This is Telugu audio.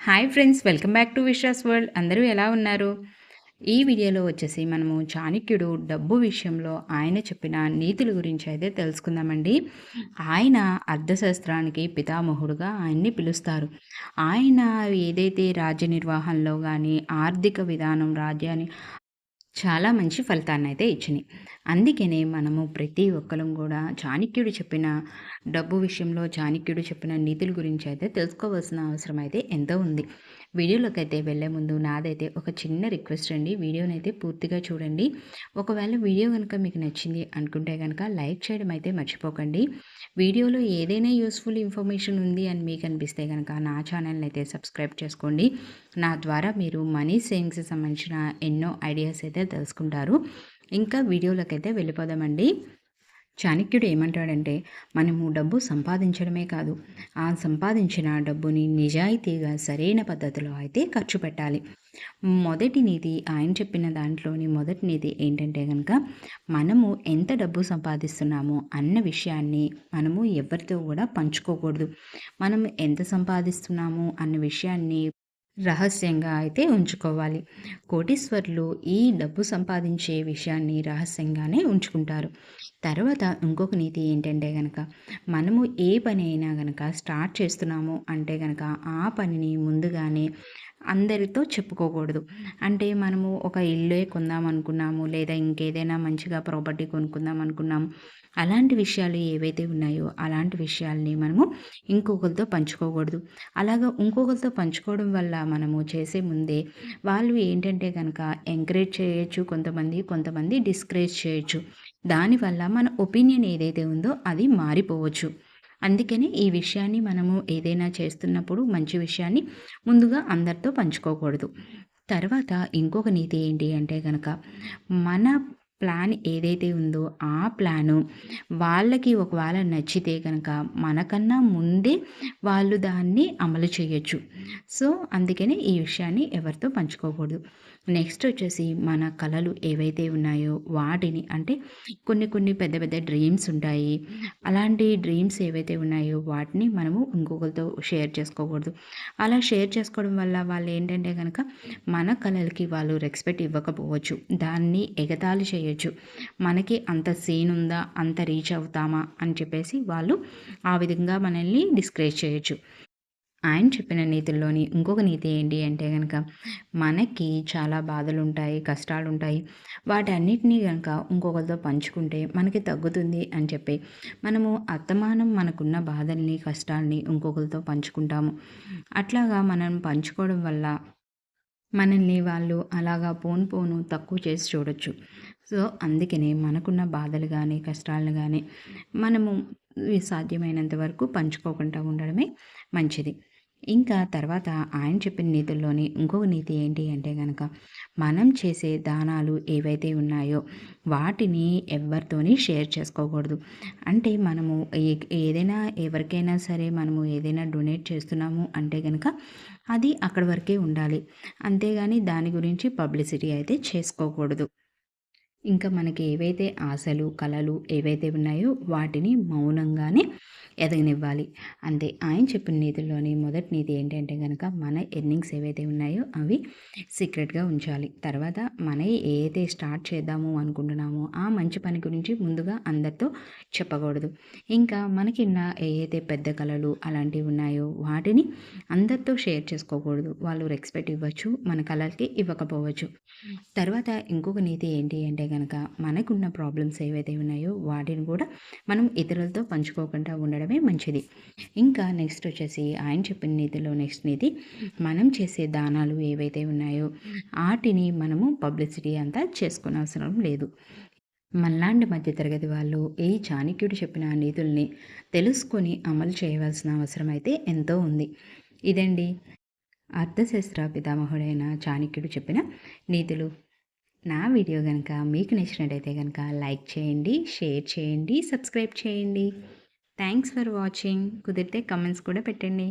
Hi friends welcome back to Vishwas world. అందరూ ఎలా ఉన్నారు? ఈ వీడియోలో వచ్చేసి మనము చాణక్యుడు డబ్బు విషయంలో ఆయన చెప్పిన నీతుల గురించి అయితే తెలుసుకుందామండి. ఆయన అర్థశాస్త్రానికి పితామహుడుగా ఆయన్ని పిలుస్తారు. ఆయన ఏదైతే రాజ్య నిర్వహణలో కానీ ఆర్థిక విధానం రాజ్యాన్ని చాలా మంచి ఫలితాన్ని అయితే ఇచ్చినాయి. అందుకనే మనము ప్రతి ఒక్కరం కూడా చాణక్యుడు చెప్పిన డబ్బు విషయంలో చాణక్యుడు చెప్పిన నీతుల గురించి అయితే తెలుసుకోవాల్సిన అవసరం అయితే ఎంతో ఉంది. వీడియోలోకి అయితే వెళ్ళే ముందు నాదైతే ఒక చిన్న రిక్వెస్ట్ అండి. వీడియోని అయితే పూర్తిగా చూడండి. ఒకవేళ వీడియో కనుక మీకు నచ్చింది అనుకుంటే కనుక లైక్ చేయడం అయితే మర్చిపోకండి. వీడియోలో ఏదైనా యూస్ఫుల్ ఇన్ఫర్మేషన్ ఉంది అని మీకు అనిపిస్తే కనుక నా ఛానల్ని అయితే సబ్స్క్రైబ్ చేసుకోండి. నా ద్వారా మీరు మనీ సేవింగ్స్కి సంబంధించిన ఎన్నో ఐడియాస్ అయితే తెలుసుకుంటారు. ఇంకా వీడియోలోకి అయితే వెళ్ళిపోదామండి. చాణక్యుడు ఏమంటాడంటే మనము డబ్బు సంపాదించడమే కాదు ఆ సంపాదించిన డబ్బుని నిజాయితీగా సరైన పద్ధతిలో అయితే ఖర్చు పెట్టాలి. మొదటి నీతి ఆయన చెప్పిన దాంట్లోని మొదటి నీతి ఏంటంటే కనుక మనము ఎంత డబ్బు సంపాదిస్తున్నామో అన్న విషయాన్ని మనము ఎవరితో కూడా పంచుకోకూడదు. మనం ఎంత సంపాదిస్తున్నాము అన్న విషయాన్ని రహస్యంగా అయితే ఉంచుకోవాలి. కోటీశ్వర్లు ఈ డబ్బు సంపాదించే విషయాన్ని రహస్యంగానే ఉంచుకుంటారు. తర్వాత ఇంకొక నీతి ఏంటంటే కనుక మనము ఏ పని అయినా కనుక స్టార్ట్ చేస్తున్నాము అంటే కనుక ఆ పనిని ముందుగానే అందరితో చెప్పుకోకూడదు. అంటే మనము ఒక ఇల్లే కొందాం అనుకున్నాము లేదా ఇంకేదైనా మంచిగా ప్రాపర్టీ కొనుక్కుందాం అనుకున్నాము అలాంటి విషయాలు ఏవైతే ఉన్నాయో అలాంటి విషయాల్ని మనము ఇంకొకరితో పంచుకోకూడదు. అలాగా ఇంకొకరితో పంచుకోవడం వల్ల మనము చేసే ముందే వాళ్ళు ఏంటంటే కనుక ఎంకరేజ్ చేయొచ్చు కొంతమంది కొంతమంది డిస్కరేజ్ చేయొచ్చు. దానివల్ల మన ఒపీనియన్ ఏదైతే ఉందో అది మారిపోవచ్చు. అందుకనే ఈ విషయాన్ని మనము ఏదైనా చేస్తున్నప్పుడు మంచి విషయాన్ని ముందుగా అందరితో పంచుకోకూడదు. తర్వాత ఇంకొక నీతి ఏంటి అంటే కనుక మన ప్లాన్ ఏదైతే ఉందో ఆ ప్లాను వాళ్ళకి ఒకవేళ నచ్చితే కనుక మనకన్నా ముందే వాళ్ళు దాన్ని అమలు చేయొచ్చు. సో అందుకనే ఈ విషయాన్ని ఎవరితో పంచుకోకూడదు. నెక్స్ట్ వచ్చేసి మన కళలు ఏవైతే ఉన్నాయో వాటిని అంటే కొన్ని కొన్ని పెద్ద పెద్ద డ్రీమ్స్ ఉంటాయి. అలాంటి డ్రీమ్స్ ఏవైతే ఉన్నాయో వాటిని మనము ఇంకొకరితో షేర్ చేసుకోకూడదు. అలా షేర్ చేసుకోవడం వల్ల వాళ్ళు ఏంటంటే కనుక మన కళలకి వాళ్ళు రెస్పెక్ట్ ఇవ్వకపోవచ్చు. దాన్ని ఎగతాళి చేయొచ్చు. మనకి అంత సీన్ ఉందా? అంత రీచ్ అవుతామా? అని చెప్పేసి వాళ్ళు ఆ విధంగా మనల్ని డిస్కరేజ్ చేయొచ్చు. ఆయన చెప్పిన నీతుల్లోని ఇంకొక నీతి ఏంటి అంటే కనుక మనకి చాలా బాధలు ఉంటాయి కష్టాలు ఉంటాయి వాటన్నిటినీ కనుక ఇంకొకరితో పంచుకుంటే మనకి తగ్గుతుంది అని చెప్పి మనము అత్తమానం మనకున్న బాధల్ని కష్టాలని ఇంకొకరితో పంచుకుంటాము. అట్లాగా మనం పంచుకోవడం వల్ల మనల్ని వాళ్ళు అలాగా పోను పోను తక్కువ చేసి చూడొచ్చు. సో అందుకనే మనకున్న బాధలు కానీ కష్టాలను కానీ మనము సాధ్యమైనంత వరకు పంచుకోకుండా ఉండడమే మంచిది. ఇంకా తర్వాత ఆయన చెప్పిన నీతుల్లోని ఇంకొక నీతి ఏంటి అంటే కనుక మనం చేసే దానాలు ఏవైతే ఉన్నాయో వాటిని ఎవరితోని షేర్ చేసుకోకూడదు. అంటే మనము ఏదైనా ఎవరికైనా సరే మనము ఏదైనా డొనేట్ చేస్తున్నాము అంటే కనుక అది అక్కడి వరకే ఉండాలి. అంతేగాని దాని గురించి పబ్లిసిటీ అయితే చేసుకోకూడదు. ఇంకా మనకి ఏవైతే ఆశలు కళలు ఏవైతే ఉన్నాయో వాటిని మౌనంగానే ఎదగనివ్వాలి. అంతే ఆయన చెప్పిన నీతిలోని మొదటి నీతి ఏంటంటే కనుక మన ఎర్నింగ్స్ ఏవైతే ఉన్నాయో అవి సీక్రెట్గా ఉంచాలి. తర్వాత మన ఏదైతే స్టార్ట్ చేద్దాము అనుకుంటున్నామో ఆ మంచి పని గురించి ముందుగా అందరితో చెప్పకూడదు. ఇంకా మనకిన్న ఏదైతే పెద్ద కళలు అలాంటివి ఉన్నాయో వాటిని అందరితో షేర్ చేసుకోకూడదు. వాళ్ళు రెస్పెక్ట్ ఇవ్వచ్చు మన కళలకి ఇవ్వకపోవచ్చు. తర్వాత ఇంకొక నీతి ఏంటి అంటే కనుక మనకున్న ప్రాబ్లమ్స్ ఏవైతే ఉన్నాయో వాటిని కూడా మనం ఇతరులతో పంచుకోకుండా ఉండడమే మంచిది. ఇంకా నెక్స్ట్ వచ్చేసి ఆయన చెప్పిన నీతిలో నెక్స్ట్ నీతి మనం చేసే దానాలు ఏవైతే ఉన్నాయో వాటిని మనము పబ్లిసిటీ అంతా చేసుకునే అవసరం లేదు. మళ్ళాంటి మధ్యతరగతి వాళ్ళు ఈ చాణక్యుడు చెప్పిన నీతుల్ని తెలుసుకొని అమలు చేయవలసిన అవసరం అయితే ఎంతో ఉంది. ఇదండి. అర్థశాస్త్ర పితామహుడైన చాణక్యుడు చెప్పిన నీతులు. నా వీడియో కనుక మీకు నచ్చినట్టయితే కనుక లైక్ చేయండి షేర్ చేయండి సబ్స్క్రైబ్ చేయండి. థ్యాంక్స్ ఫర్ వాచింగ్ కుదిరితే కమెంట్స్ కూడా పెట్టండి.